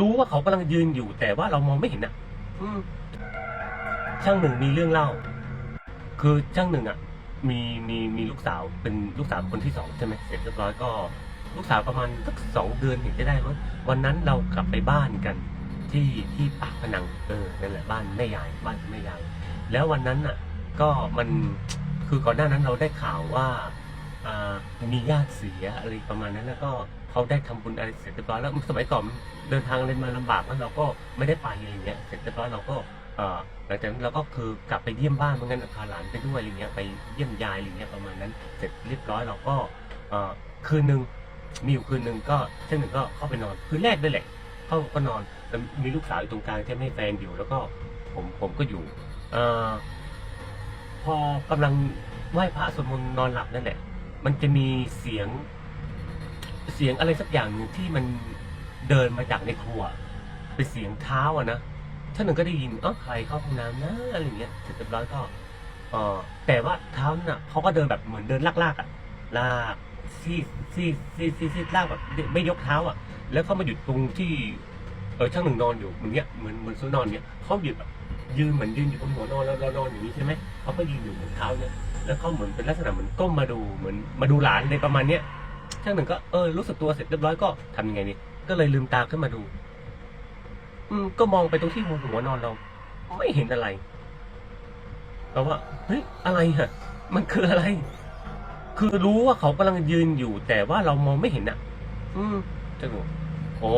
รู้ว่าเขากำลังยืนอยู่ แต่ว่าเรามองไม่เห็นอะอืมช่างหนึ่งมีเรื่องเล่า คือช่างหนึ่งอะ มีมีมีลูกสาวเป็นลูกสาวคนที่สองใช่ไหมเสร็จเรียบร้อยก็ลูกสาวประมาณสักสองเดือนถึงจะได้มั้งวันนั้นเรากลับไปบ้านกัน ที่ที่ปากพนังเออนั่นแหละบ้านแม่ยายบ้านแม่ยายแล้ววันนั้นอะ ก็มันคือก่อนหน้านั้นเราได้ข่าวว่าอ่ามีญาติเสียอะไรประมาณนั้นแล้วก็ เขาได้ทำบุญอะไรเสร็จเรียบร้อยแล้วสมัยก่อนเดินทางอะไรมาลำบากแล้วเราก็ไม่ได้ไปอะไรเงี้ยเสร็จเรียบร้อยเราก็เออหลังจากนั้นเราก็คือกลับไปเยี่ยมบ้านเหมือนกันพาหลานไปด้วยอะไรเงี้ยไปเยี่ยมยายอะไรเงี้ยประมาณนั้น เสร็จเรียบร้อยเราก็เออคืนหนึ่งมีอยู่คืนหนึ่งก็เช่นหนึ่งก็เข้าไปนอนคืนแรกด้วยแหละเข้าก็นอนแล้วมีลูกสาวอยู่ตรงกลางที่ไม่แฟนอยู่แล้วก็ผมผมก็อยู่อพอกำลังไหว้พระสวดมนต์นอนหลับนั่นแหละ มันจะมีเสียง เสียงอะไรสักอย่างหนึ่งที่มันเดินมาจากในครัว เป็นเสียงเท้าอะนะท่านหนึ่งก็ได้ยินเออใครเข้าห้องน้ำนะอะไรเงี้ยเสร็จเรียบร้อยก็เออแต่ว่าเท้าน่ะเขาก็เดินแบบเหมือนเดินลากๆอะลากซีซีซีซีซีลากแบบไม่ยกเท้าอะ แล้วเขามาหยุดตรงที่เออช่างหนึ่งนอนอยู่เหมือนเนี้ยเหมือนเหมือนซุนนอนเนี้ยเขาหยุดแบบยืนเหมือนยืนอยู่บนหัวนอนแล้วนอนอย่างนี้ใช่ไหมเขาก็ยืนอยู่บนเท้าเนี่ยแล้วเขาเหมือนเป็นลักษณะเหมือนก้มมาดูเหมือนมาดูหลานในประมาณเนี้ย ช่างหนึ่งก็เออรู้สึกตัวเสร็จเรียบร้อยก็ทำยังไงนี่ก็เลยลืมตาขึ้นมาดู อืมก็มองไปตรงที่หัวหัวนอนเรา ไม่เห็นอะไรเราว่าเฮ้ยอะไรฮะมันคืออะไร คือรู้ว่าเขากำลังยืนอยู่ แต่ว่าเรามองไม่เห็นอะ อืมจะบอกโอ้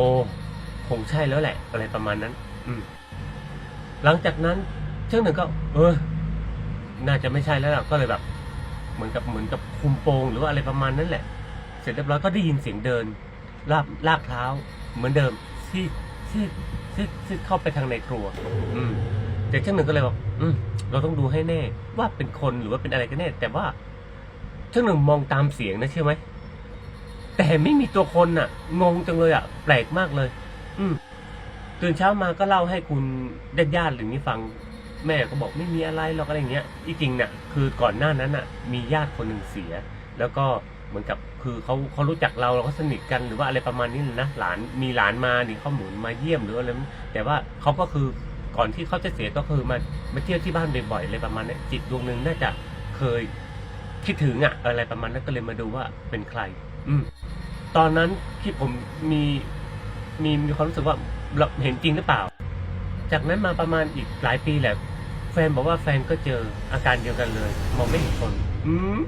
คงใช่แล้วแหละ อะไรประมาณนั้น อืม หลังจากนั้นเช่างหนึ่งก็ เออ น่าจะไม่ใช่แล้วล่ะก็เลยแบบ เหมือนกับเหมือนกับคุมโปงหรือว่าอะไรประมาณนั้นแหละ เสร็จเรียบร้อยก็ได้ยินเสียงเดินลากลากเท้าเหมือนเดิมซีดซีดซีดซีดเข้าไปทางในครัว อืมแต่ช่างหนึ่งก็เลยบอกอืมเราต้องดูให้แน่ ว่าเป็นคนหรือว่าเป็นอะไรกันแน่ แต่ว่าช่างหนึ่งมองตามเสียงนะใช่ไหมแต่ไม่มีตัวคนน่ะ งงจังเลยอะ แปลกมากเลย อืมตื่นเช้ามาก็เล่าให้คุณญาติญาติหรือนี่ฟัง แม่ก็บอกไม่มีอะไรหรอกอะไรอย่างเงี้ยที่จริงเนี่ยคือก่อนหน้านั้นน่ะ มีญาติคนหนึ่งเสีย แล้วก็ เหมือนกับคือเขาเขารู้จักเราเราก็สนิทกันหรือว่าอะไรประมาณนี้นะหลานมีหลานมานี่เขาหมุนมาเยี่ยมหรืออะไรแต่ว่าเขาก็คือก่อนที่เขาจะเสียก็คือมามาเที่ยวที่บ้านบ่อยๆอะไรประมาณนี้จิตดวงหนึ่งน่าจะเคยคิดถึงอะอะไรประมาณนั้นก็เลยมาดูว่าเป็นใคร อืมตอนนั้นที่ผมมีมีมีความรู้สึกว่าเราเห็นจริงหรือเปล่า จากนั้นมาประมาณอีกหลายปีแหละ แฟนบอกว่าแฟนก็เจออาการเดียวกันเลย มองไม่เห็นคน อืม